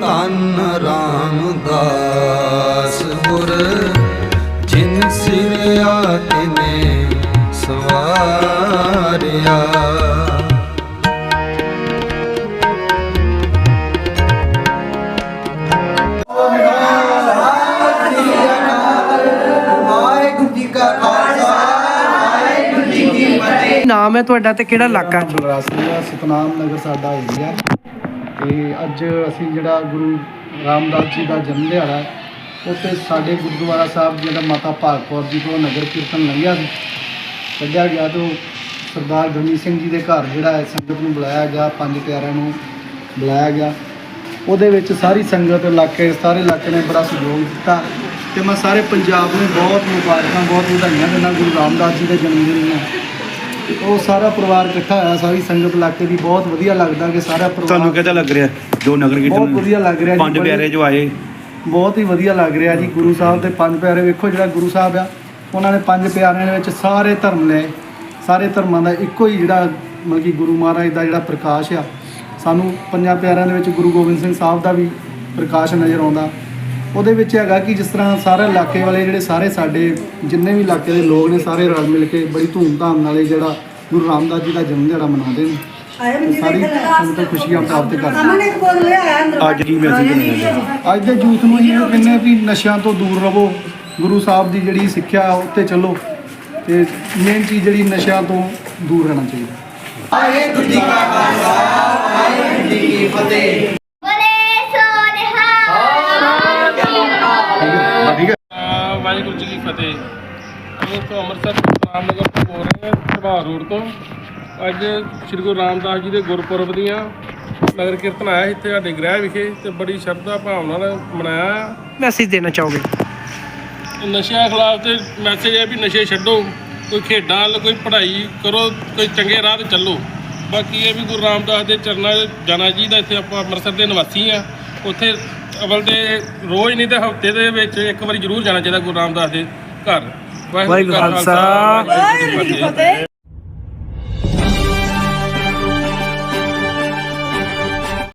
ਧੰਨ ਰਾਮਦਾਸ ਗੁਰ ਜਿਨ ਸਿਰਿਆ ਤਿਨੇ ਸਵਾਰਿਆ। ਨਾਮ ਹੈ ਤੁਹਾਡਾ ਤੇ ਕਿਹੜਾ ਇਲਾਕਾ ਜੀ? ਬਲਰਾਸੀਆ ਸਤਨਾਮ ਨਗਰ ਸਾਡਾ ਏਰੀਆ ਤੇ ਅੱਜ ਅਸੀਂ ਜਿਹੜਾ ਗੁਰੂ ਰਾਮਦਾਸ ਜੀ ਦਾ ਜਨਮ ਦਿਹਾੜਾ ਹੈ, ਉੱਥੇ ਸਾਡੇ ਗੁਰਦੁਆਰਾ ਸਾਹਿਬ ਜਿਹੜਾ ਮਾਤਾ ਭਾਗ ਜੀ ਤੋਂ ਨਗਰ ਕੀਰਤਨ ਲੰਘਿਆ ਸੀ। ਕੱਢਿਆ ਗਿਆ ਤੋਂ ਸਰਦਾਰ ਗੁਰਮੀਤ ਸਿੰਘ ਜੀ ਦੇ ਘਰ ਜਿਹੜਾ ਹੈ ਸੰਗਤ ਨੂੰ ਬੁਲਾਇਆ ਗਿਆ ਪੰਜ ਪਿਆਰਿਆਂ ਨੂੰ ਬੁਲਾਇਆ ਗਿਆ। ਉਹਦੇ ਵਿੱਚ ਸਾਰੀ ਸੰਗਤ ਇਲਾਕੇ ਸਾਰੇ ਇਲਾਕੇ ਨੇ ਬੜਾ ਸਹਿਯੋਗ ਦਿੱਤਾ ਤੇ ਮੈਂ ਸਾਰੇ ਪੰਜਾਬ ਨੂੰ ਬਹੁਤ ਮੁਬਾਰਕਾਂ ਬਹੁਤ ਵਧਾਈਆਂ ਦਿੰਦਾ ਗੁਰੂ ਰਾਮਦਾਸ ਜੀ ਦੇ ਜਨਮ ਦਿਨ ਨੂੰ। ਤੇ ਉਹ ਸਾਰਾ ਪਰਿਵਾਰ ਇਕੱਠਾ ਹੋਇਆ ਸਾਰੀ ਸੰਗਤ ਇਲਾਕੇ ਦੀ ਬਹੁਤ ਵਧੀਆ ਲੱਗਦਾ ਕਿ ਸਾਰਾ ਪਰਿਵਾਰ ਤੁਹਾਨੂੰ ਕਿਹਦਾ ਲੱਗ ਰਿਹਾ? ਜੋ ਨਗਰ ਕੀਰਤਨ ਬਹੁਤ ਵਧੀਆ ਲੱਗ ਰਿਹਾ ਜੀ, ਪੰਜ ਬੜੇ- ਪਿਆਰੇ ਜੋ ਆਏ। ਬਹੁਤ ਹੀ ਵਧੀਆ ਲੱਗ ਰਿਹਾ ਜੀ ਗੁਰੂ ਸਾਹਿਬ ਦੇ ਪੰਜ ਪਿਆਰੇ। ਵੇਖੋ ਜਿਹੜਾ ਗੁਰੂ ਸਾਹਿਬ ਆ ਉਹਨਾਂ ਨੇ ਪੰਜ ਪਿਆਰਿਆਂ ਦੇ ਵਿੱਚ ਸਾਰੇ ਧਰਮ ਲਏ। ਸਾਰੇ ਧਰਮਾਂ ਦਾ ਇੱਕੋ ਹੀ ਜਿਹੜਾ ਮਤਲਬ ਕਿ ਗੁਰੂ ਮਹਾਰਾਜ ਦਾ ਜਿਹੜਾ ਪ੍ਰਕਾਸ਼ ਆ। ਸਾਨੂੰ ਪੰਜਾਂ ਪਿਆਰਿਆਂ ਦੇ ਵਿੱਚ ਗੁਰੂ ਗੋਬਿੰਦ ਸਿੰਘ ਸਾਹਿਬ ਦਾ ਵੀ ਪ੍ਰਕਾਸ਼ ਨਜ਼ਰ ਆਉਂਦਾ। ਉਹਦੇ ਵਿੱਚ ਹੈਗਾ ਕਿ ਜਿਸ ਤਰ੍ਹਾਂ ਸਾਰੇ ਇਲਾਕੇ ਵਾਲੇ ਜਿਹੜੇ ਸਾਰੇ ਸਾਡੇ ਜਿੰਨੇ ਵੀ ਇਲਾਕੇ ਦੇ ਲੋਕ ਨੇ ਸਾਰੇ ਰਲ ਮਿਲ ਕੇ ਬੜੀ ਧੂਮਧਾਮ ਨਾਲ ਇਹ ਜਿਹੜਾ ਗੁਰੂ ਰਾਮਦਾਸ ਜੀ ਦਾ ਜਨਮ ਦਿਹਾੜਾ ਮਨਾਉਂਦੇ ਨੇ। ਸਾਰੀ ਸੰਗਤ ਖੁਸ਼ੀਆਂ ਪ੍ਰਾਪਤ ਕਰਦੇ ਅੱਜ ਕੀ ਮੈਸੇਜ ਦੇਣਾ ਅੱਜ ਦੇ ਯੂਥ ਨੂੰ ਇਹ ਕਹਿੰਦੇ ਵੀ ਨਸ਼ਿਆਂ ਤੋਂ ਦੂਰ ਰਹੋ। ਗੁਰੂ ਸਾਹਿਬ ਦੀ ਜਿਹੜੀ ਸਿੱਖਿਆ ਉੱਤੇ ਚੱਲੋ ਤੇ ਮੇਨ ਚੀਜ਼ ਜਿਹੜੀ ਨਸ਼ਿਆਂ ਤੋਂ ਦੂਰ ਰਹਿਣਾ ਚਾਹੀਦਾ। ਵਾਹਿਗੁਰੂ ਜੀ ਕਾ ਖਾਲਸਾ ਵਾਹਿਗੁਰੂ ਜੀ ਕੀ ਫਤਿਹ। ਜੀ ਕੀ ਫਤਿਹ। ਅਸੀਂ ਤੋਂ ਅੰਮ੍ਰਿਤਸਰ ਰਾਮਨਗਰ ਤੋਂ ਬੋਲ ਰਹੇ ਹਾਂ ਪ੍ਰਭਾਤ ਰੋਡ ਤੋਂ। ਅੱਜ ਸ੍ਰੀ ਗੁਰੂ ਰਾਮਦਾਸ ਜੀ ਦੇ ਗੁਰਪੁਰਬ ਦੀਆਂ ਨਗਰ ਕੀਰਤਨ ਆਇਆ ਇੱਥੇ ਸਾਡੇ ਗ੍ਰਹਿ ਵਿਖੇ ਤੇ ਬੜੀ ਸ਼ਰਧਾ ਭਾਵਨਾ ਨਾਲ ਮਨਾਇਆ। ਮੈਸੇਜ ਦੇਣਾ ਚਾਹੋਗੇ? ਨਸ਼ਿਆਂ ਖਿਲਾਫ ਤੇ ਮੈਸੇਜ ਹੈ ਵੀ ਨਸ਼ੇ ਛੱਡੋ ਕੋਈ ਖੇਡਾਂ ਵੱਲ ਕੋਈ ਪੜ੍ਹਾਈ ਕਰੋ ਕੋਈ ਚੰਗੇ ਰਾਹ ਤੇ ਚੱਲੋ। ਬਾਕੀ ਇਹ ਵੀ ਗੁਰੂ ਰਾਮਦਾਸ ਦੇ ਚਰਨਾਂ ਜਾਣਾ ਜੀ ਦਾ ਇੱਥੇ ਆਪਾਂ ਅੰਮ੍ਰਿਤਸਰ ਦੇ ਨਿਵਾਸੀ ਆ ਉੱਥੇ ਅਵਲ ਦੇ ਰੋਜ਼ ਨਹੀਂ ਤੇ ਹਫ਼ਤੇ ਦੇ ਵਿੱਚ ਇੱਕ ਵਾਰੀ ਜ਼ਰੂਰ ਜਾਣਾ ਚਾਹੀਦਾ ਗੁਰੂ ਰਾਮਦਾਸ ਦੇ ਘਰ। ਵਾਹਿਗੁਰੂ ਜੀ ਕਾ ਖਾਲਸਾ ਵਾਹਿਗੁਰੂ ਜੀ ਕੀ ਫਤਿਹ।